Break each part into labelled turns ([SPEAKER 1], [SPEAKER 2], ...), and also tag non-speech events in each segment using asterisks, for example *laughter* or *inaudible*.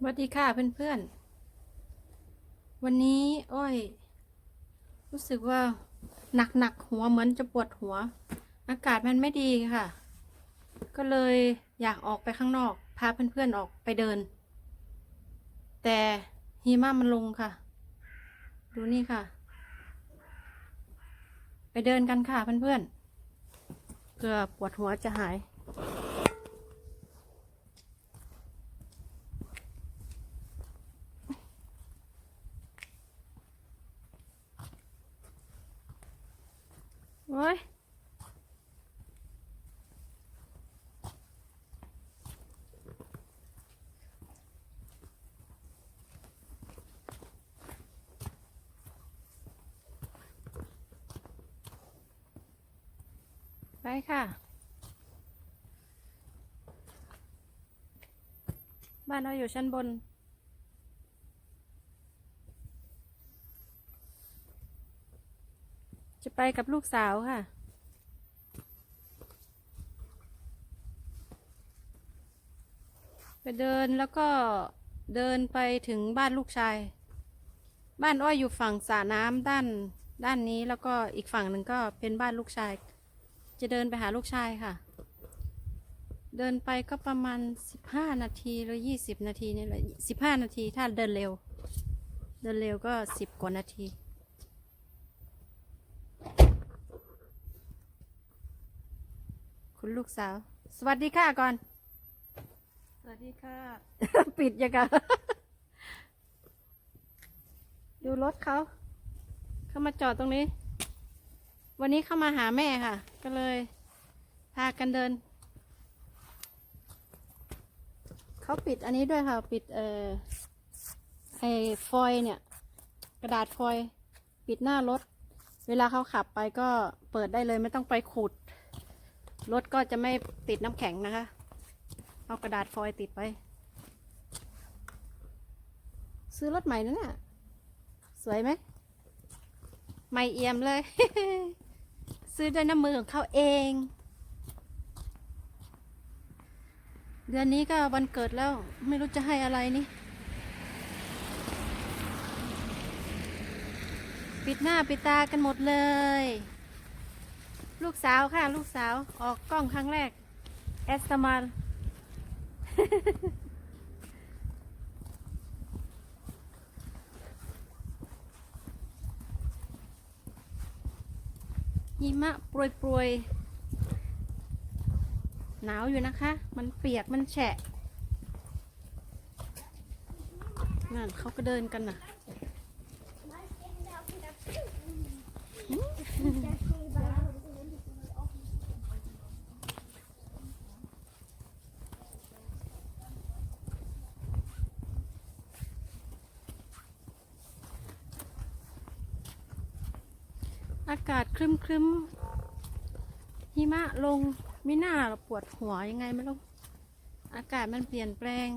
[SPEAKER 1] สวัสดีค่ะเพื่อนๆ วันนี้ อ้อย รู้สึกว่าหนักหนักๆหัวเหมือนจะปวดหัว อากาศมันไม่ดีค่ะ ก็เลยอยากออกไปข้างนอก พาเพื่อนๆออกไปเดิน แต่หิมะมันลงค่ะ ดูนี่ค่ะ ไปเดินกันค่ะเพื่อนๆเพื่อปวดหัวจะหาย โอ้ย ไปค่ะ บ้านเราอยู่ชั้นบน จะไปกับลูกสาวค่ะไปเดินแล้วก็เดินไปถึงบ้านลูกชาย บ้านอ้อยอยู่ฝั่งสระน้ำด้านด้านนี้แล้วก็อีกฝั่งหนึ่งก็เป็นบ้านลูกชาย จะเดินไปหาลูกชายค่ะ เดินไปก็ประมาณสิบห้านาทีหรือยี่สิบนาทีนี่แหละสิบห้านาทีถ้าเดินเร็ว เดินเร็วก็สิบกว่านาทีคุณลูกสาว สวัสดีค่ะก่อน
[SPEAKER 2] สวัสดีค่ะ
[SPEAKER 1] ปิดยังกันดูรถเขา เขามาจอดตรงนี้ วันนี้เข้ามาหาแม่ค่ะ ก็เลย พากันเดิน เขาปิดอันนี้ด้วยค่ะ ปิดเอ่อไอ้ฟอยเนี่ย กระดาษฟอย ปิดหน้ารถ เวลาเขาขับไปก็เปิดได้เลยไม่ต้องไปขูดรถก็จะไม่ติดน้ำแข็งนะคะ เอากระดาษฟอยติดไป ซื้อรถใหม่นั่นน่ะ สวยไหมใหม่เอี่ยมเลย ซื้อด้วยน้ำมือของเขาเอง เดือนนี้ก็วันเกิดแล้วไม่รู้จะให้อะไรนี่ ปิดหน้าปิดตากันหมดเลย ลูกสาวค่ะ ลูกสาวออกกล้องครั้งแรก แอสตมา หิมะโปรยโปรยหนาวอยู่นะคะ มันเปียกมันแฉะนั่นเขาก็เดินกันน่ะ อากาศครึ้มครึ้มหิมะลงไม่น่าหรอกปวดหัวยังไงไม่รู้อากาศมันเปลี่ยนแปลง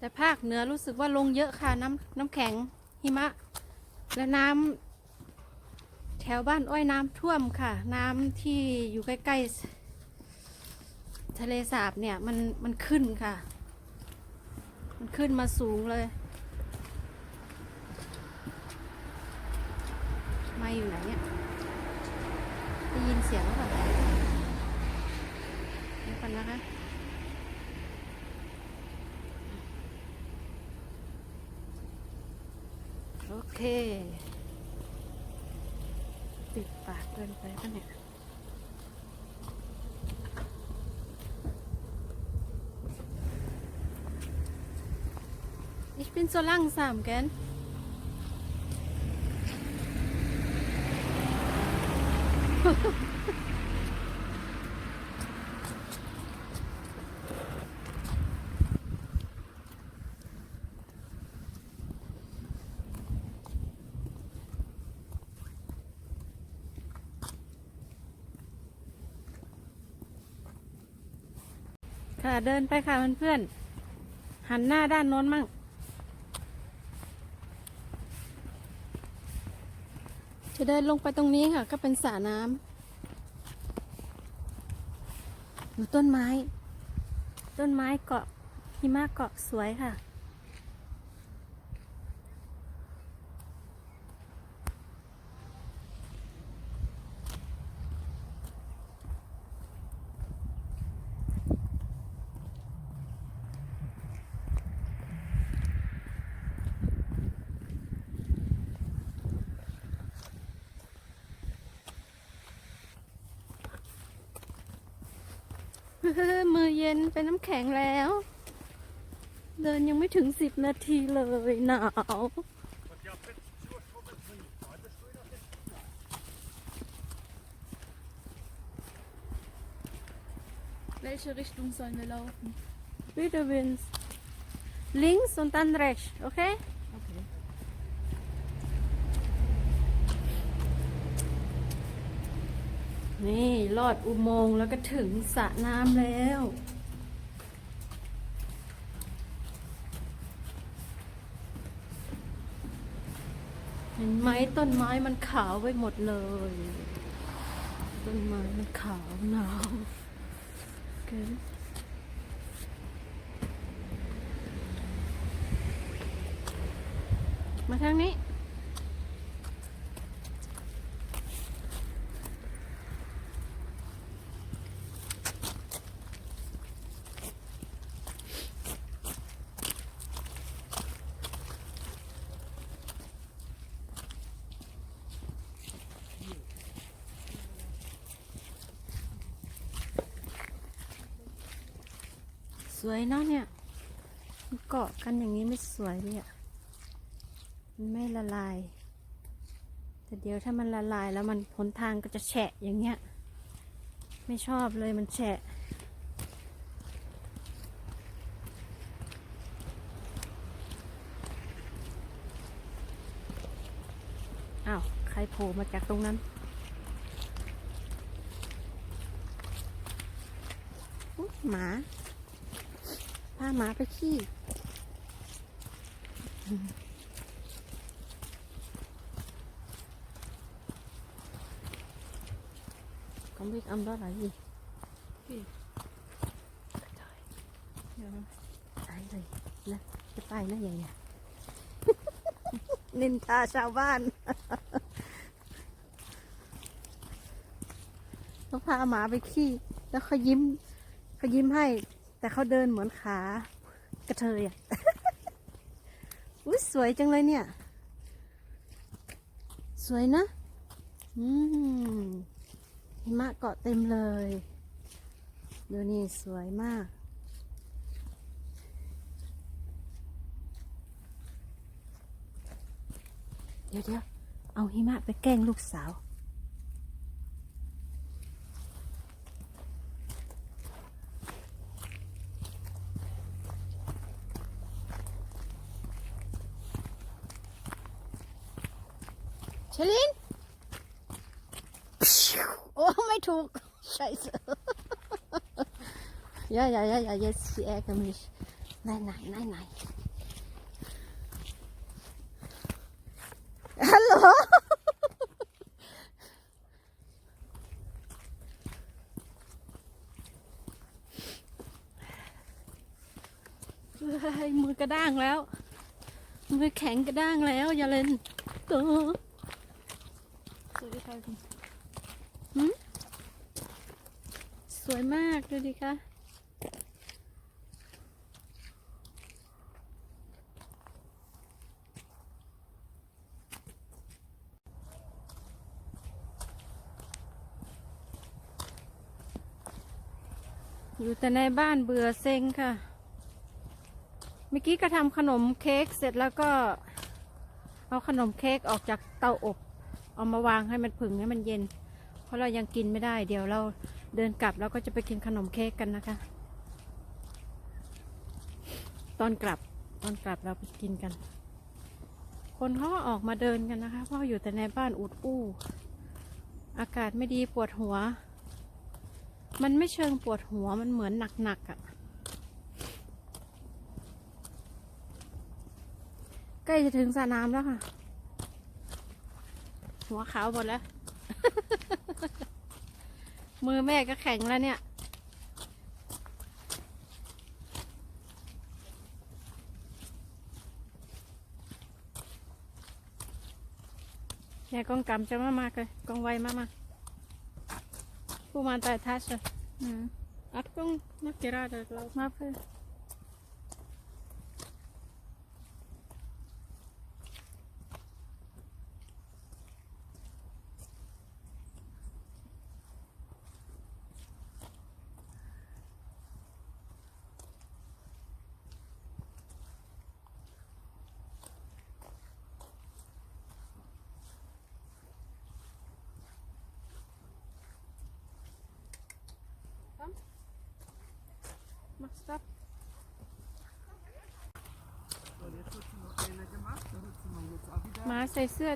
[SPEAKER 1] แต่ภาคเหนือรู้สึกว่าลงเยอะค่ะน้ำน้ำแข็งหิมะ และน้ำแถวบ้านอ้อยน้ำท่วมค่ะ น้ำที่อยู่ใกล้ๆทะเลสาบเนี่ยมันมันขึ้นค่ะ มันขึ้นมาสูงเลยไม่อยู่ไหนเนี่ยได้ยินเสียงหรือเปล่าเดี๋ยวก่อนนะคะ เท่ติดปากเกินไปปะเนี่ย Ich bin so langsam, gell? *laughs* เดินไปค่ะเพื่อนๆ หันหน้าด้านโน้นมั่ง จะเดินลงไปตรงนี้ค่ะ ก็เป็นสระน้ำดูต้นไม้ ต้นไม้เกาะหิมะเกาะสวยค่ะ *laughs* มือเย็นเป็นน้ำแข็งแล้ว เดินยังไม่ถึงสิบนาทีเลยหนาว
[SPEAKER 2] Welche Richtung sollen wir laufen?
[SPEAKER 1] Wieder Wind. Links und dann rechts, okay? นี่ลอดอุโมงค์แล้วก็ถึงสระน้ำแล้ว เห็นไหมต้นไม้มันขาวไปหมดเลย ต้นไม้มันขาวหนาวเกินมาทางนี้ สวยเนาะเนี่ยมันเกาะกันอย่างนี้ไม่สวยเลยอะมันไม่ละลาย แต่เดี๋ยวถ้ามันละลายแล้วมันหนทางก็จะแฉะอย่างเงี้ย ไม่ชอบเลยมันแฉะอ้าวใครโผล่มาจากตรงนั้นหมา พาหมาไปขี้อืมก็ไม่อำร้อนอะไรอีก
[SPEAKER 2] Okay.
[SPEAKER 1] ตายเลยนะจะตายนะอย่างเงี้ยนินทาชาวบ้านเขาพาหมาไปขี้ แล้วเขายิ้มเขายิ้มให้ แต่เขาเดินเหมือนขากระเทยอะอุ้ยสวยจังเลยเนี่ย สวยนะ อืมหิมะเกาะเต็มเลยดูนี่สวยมาก เดี๋ยวเดี๋ยวเอาหิมะไปแกล้งลูกสาว ลิน โอ้ไม่ถูกใช่สิยายายายายาสีแอร์กันมิชไหนไหนไหนไหนฮัลโหลมือกระด้างแล้ว มือแข็งกระด้างแล้ว อย่าเล่นตัว
[SPEAKER 2] Soll ich helfen?
[SPEAKER 1] สวยมาก ดูดิคะอยู่แต่ในบ้านเบื่อเซ็งค่ะ เมื่อกี้ก็ทำขนมเค้กเสร็จแล้วก็ เอาขนมเค้กออกจากเตาอบ เอามาวางให้มันผึ่งให้มันเย็น เพราะเรายังกินไม่ได้ เดี๋ยวเรา เดินกลับแล้วก็จะไปกินขนมเค้กกันนะคะ ตอนกลับตอนกลับเราไปกินกัน คนเขาก็ออกมาเดินกันนะคะ เพราะอยู่แต่ในบ้านอุดอู้ อากาศไม่ดีปวดหัว มันไม่เชิงปวดหัวมันเหมือนหนักๆอะ่ะ ใกล้จะถึงสระน้ำแล้วค่ะ หัวขาวหมดแล้ว มือแม่ก็แข็งแล้วเนี่ย Ja, con cầm cho mama coi, con quay mama. Cô mà tại thắt rồi.
[SPEAKER 2] Ừ.
[SPEAKER 1] Ắt con nó kia ra được lâu.
[SPEAKER 2] Mà phải.
[SPEAKER 1] Mach stopp. Má ใส่เสื้อด้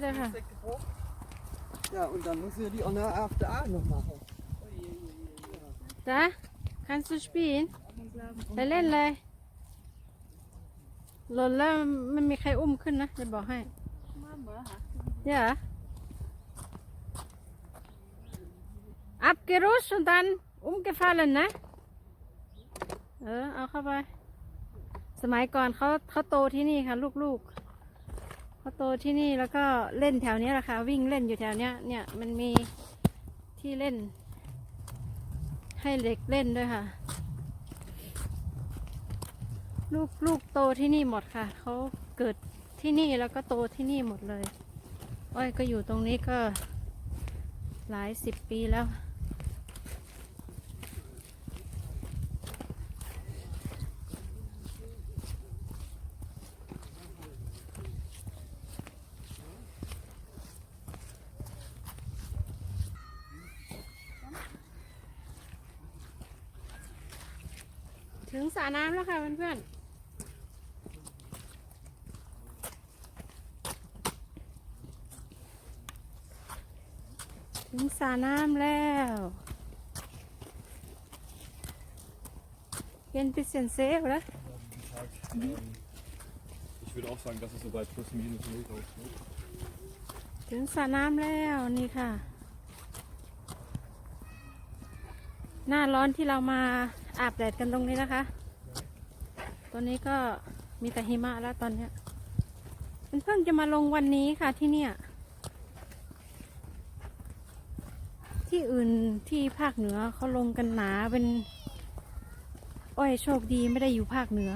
[SPEAKER 1] วยค่ะ
[SPEAKER 3] Ja, und dann müssen wir die auch noch auf der A noch machen.
[SPEAKER 1] จ้ะ kannst du spielen ไปเล่นเลยหล่นแล้วไม่มีใครอุ้มขึ้นนะจะบอกให้
[SPEAKER 2] Mama, ha?
[SPEAKER 1] เดี๋ยว abgerutscht und dann umgefallen นะ เออ เอาเข้าไป สมัยก่อนเขาเขาโตที่นี่ค่ะลูกๆเขาโตที่นี่แล้วก็เล่นแถวนี้แหละค่ะ วิ่งเล่นอยู่แถวเนี้ย เนี่ยมันมีที่เล่น ให้เด็กเล่นด้วยค่ะ ลูกลูกโตที่นี่หมดค่ะเขาเกิดที่นี่แล้วก็โตที่นี่หมดเลยอ้อยก็อยู่ตรงนี้ก็หลายสิบปีแล้ว ถึงสระน้ำแล้วค่ะเพื่อนๆถึงสระน้ำแล้ว Hier ein bisschen See, oder?
[SPEAKER 4] Ähm, Ich würde auch sagen, dass es so bei plus minus null ist. Ne?
[SPEAKER 1] ถึงสระน้ำแล้วนี่ค่ะ หน้าร้อนที่เรามา อาบแดดกันตรงนี้นะคะ ตอนนี้ก็มีแต่หิมะแล้วตอนเนี้ยมันเพิ่งจะมาลงวันนี้ค่ะที่เนี่ย ที่อื่นที่ภาคเหนือเขาลงกันหนาเป็นอ้อยโชคดีไม่ได้อยู่ภาคเหนือ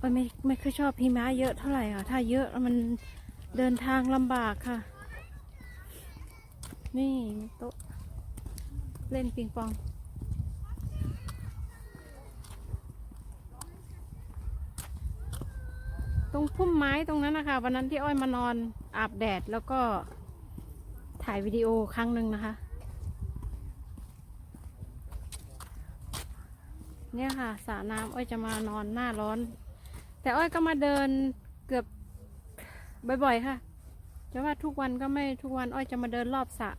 [SPEAKER 1] อ้อยไม่ไม่ค่อยชอบหิมะเยอะเท่าไหร่ค่ะ ถ้าเยอะมันเดินทางลำบากค่ะ นี่โต๊ะเล่นปิงปอง ตรงพุ่มไม้ตรงนั้นนะคะ วันนั้นที่อ้อยมานอนอาบแดดแล้วก็ถ่ายวิดีโอครั้งหนึ่งนะคะ เนี่ยค่ะสระน้ำอ้อยจะมานอนหน้าร้อน แต่อ้อยก็มาเดินเกือบบ่อยๆค่ะจะว่าทุกวันก็ไม่ทุกวันอ้อยจะมาเดินรอบสระ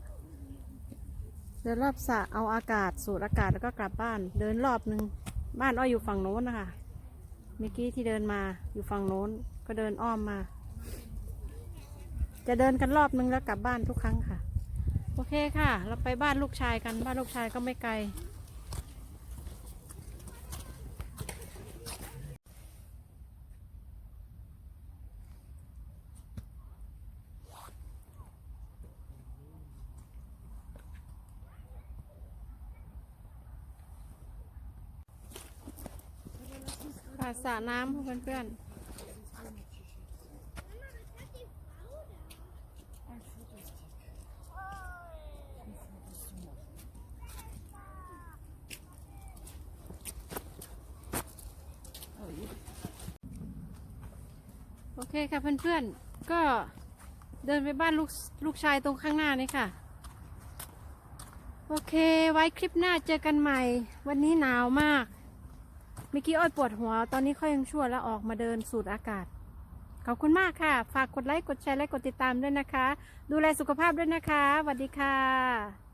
[SPEAKER 1] เดินรอบสระเอาอากาศสูดอากาศแล้วก็กลับบ้าน เดินรอบหนึ่งบ้านอ้อยอยู่ฝั่งโน้นนะคะ เมื่อกี้ที่เดินมาอยู่ฝั่งโน้นก็เดินอ้อมมา จะเดินกันรอบนึงแล้วกลับบ้านทุกครั้งค่ะ โอเคค่ะ เราไปบ้านลูกชายกันบ้านลูกชายก็ไม่ไกล ค่ะสระน้ำเพื่อนๆโอเคค่ะเพื่อนๆ ก็เดินไปบ้านลูกลูกชายตรงข้างหน้านี่ค่ะ โอเคไว้คลิปหน้าเจอกันใหม่ วันนี้หนาวมาก มื่อกี้อ้อยปวดหัว ตอนนี้ค่อยยังชั่วแล้วออกมาเดินสูดอากาศ ขอบคุณมากค่ะ ฝากกดไลค์ กดแชร์ และกดติดตามด้วยนะคะ ดูแลสุขภาพด้วยนะคะสวัสดีค่ะ